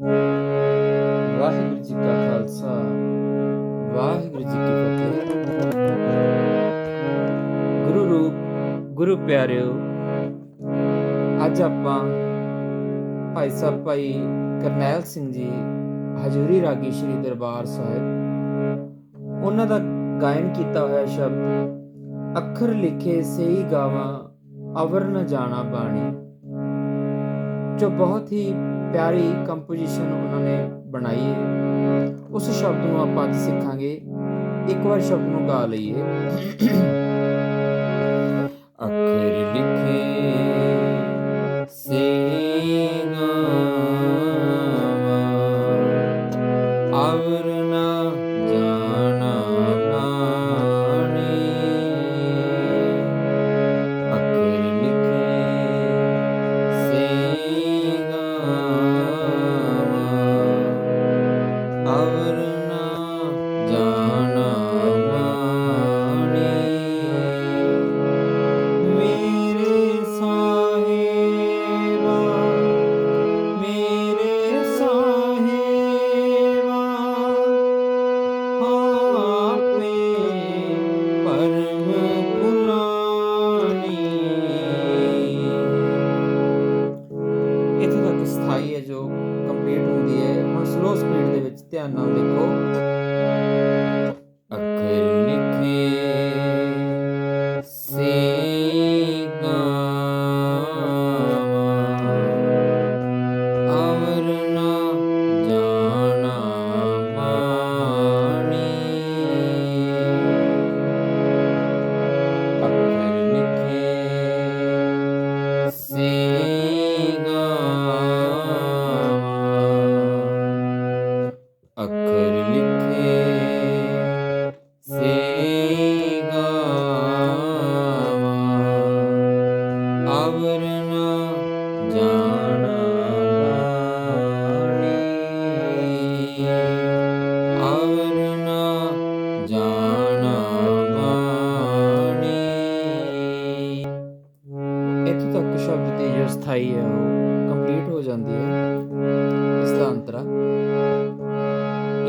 ਵਾਹਿਗੁਰੂ ਜੀ ਕਾ ਖਾਲਸਾ, ਵਾਹਿਗੁਰੂ ਜੀ ਕੀ ਫਤਿਹ। ਗੁਰੂ ਰੂਪ, ਗੁਰੂ ਪਿਆਰਿਓ, ਅੱਜ ਆਪਾਂ ਭਾਈ ਸਾਹਿਬ, ਭਾਈ ਕਰਨੈਲ ਸਿੰਘ ਜੀ, ਹਜੂਰੀ ਰਾਗੀ ਸ਼੍ਰੀ ਦਰਬਾਰ ਸਾਹਿਬ, ਉਹਨਾਂ ਦਾ ਗਾਇਨ ਕੀਤਾ ਹੋਇਆ ਸ਼ਬਦ, ਅੱਖਰ ਲਿਖੇ ਸਹੀ ਗਾਵਾਂ, ਅਵਰ ਨ ਜਾਣਾ ਬਾਣੀ। ਜੋ ਬਹੁਤ ਹੀ ਪਿਆਰੀ ਕੰਪੋਜੀਸ਼ਨ ਉਹਨਾਂ ਨੇ ਬਣਾਈ ਹੈ। ਉਸ ਸ਼ਬਦ ਨੂੰ ਆਪਾਂ ਅੱਜ ਸਿੱਖਾਂਗੇ। ਇੱਕ ਵਾਰ ਸ਼ਬਦ ਨੂੰ ਗਾ ਲਈਏ।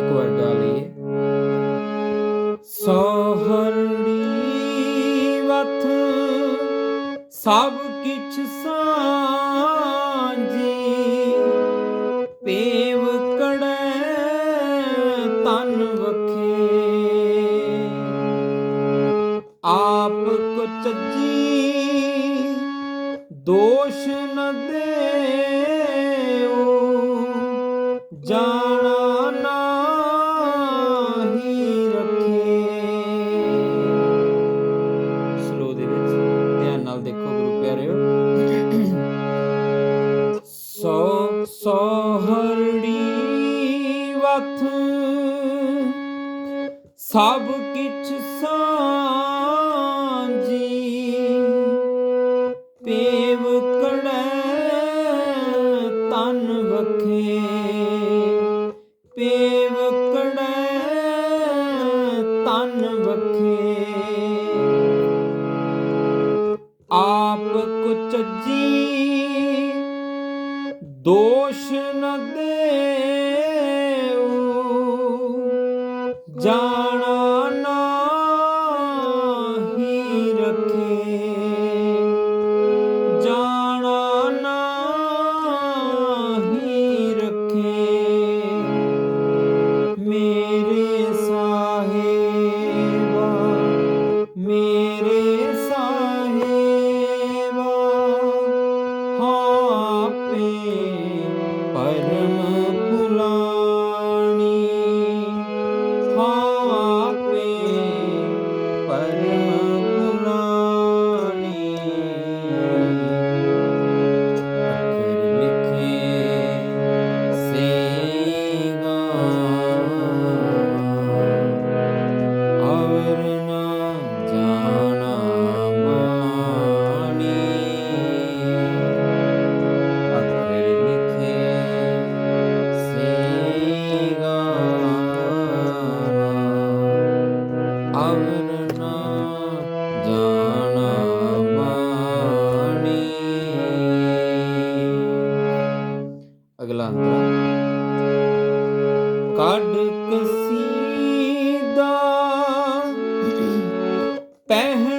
ਇੱਕ ਵਾਰ ਗਾ ਲਈਏ ਸੋਹਰੜੀ ਵਥ ਸਭ ਕਿਛ ਸਾਂਝੀ ਪੇਵ ਕੜੈ ਤਨ ਵਖੇ। ਆਪ ਕੋ ਚੱਜੀ ਦੋਸ਼ ਨ ਦੇ ਸਭ ਕਿਛ ਸਾਂਝੀ। ਪੇਵ ਕੜੈ ਤਨ ਵਖੇ। ਪੇਵ ਕੜੈ ਤਨ ਵਖੇ। ਆਪ ਕੁਚਜੀ ਦੋਸ਼ ਨ ਦੇਉ ਜਾਣ terra.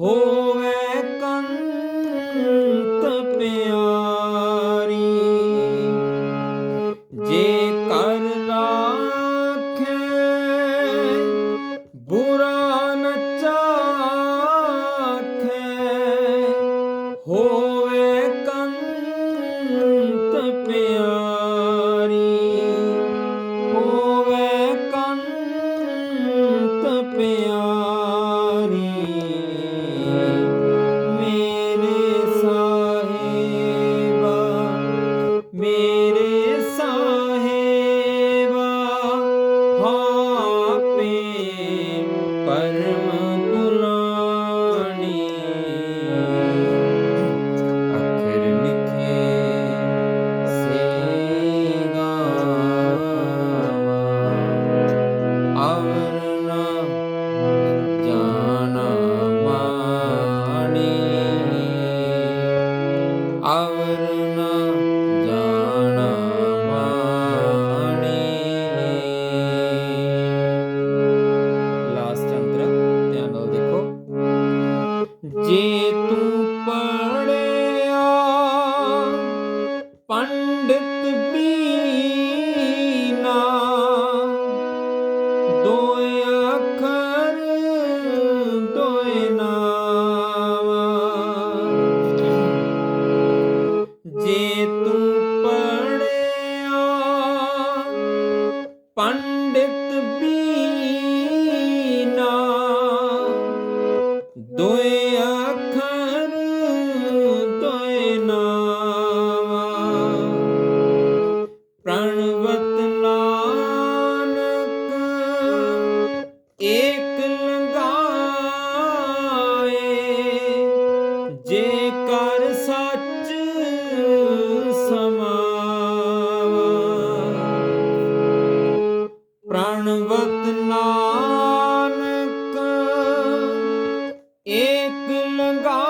Oh. ਜੇ ਤੂੰ ਪੜਿਆ ਪੰਡਿਤ ਬੀਨਾ ਦੋਏ ਅੱਖਰ ਦੋਏ ਨਾਮ। ਜੇ Bilangal.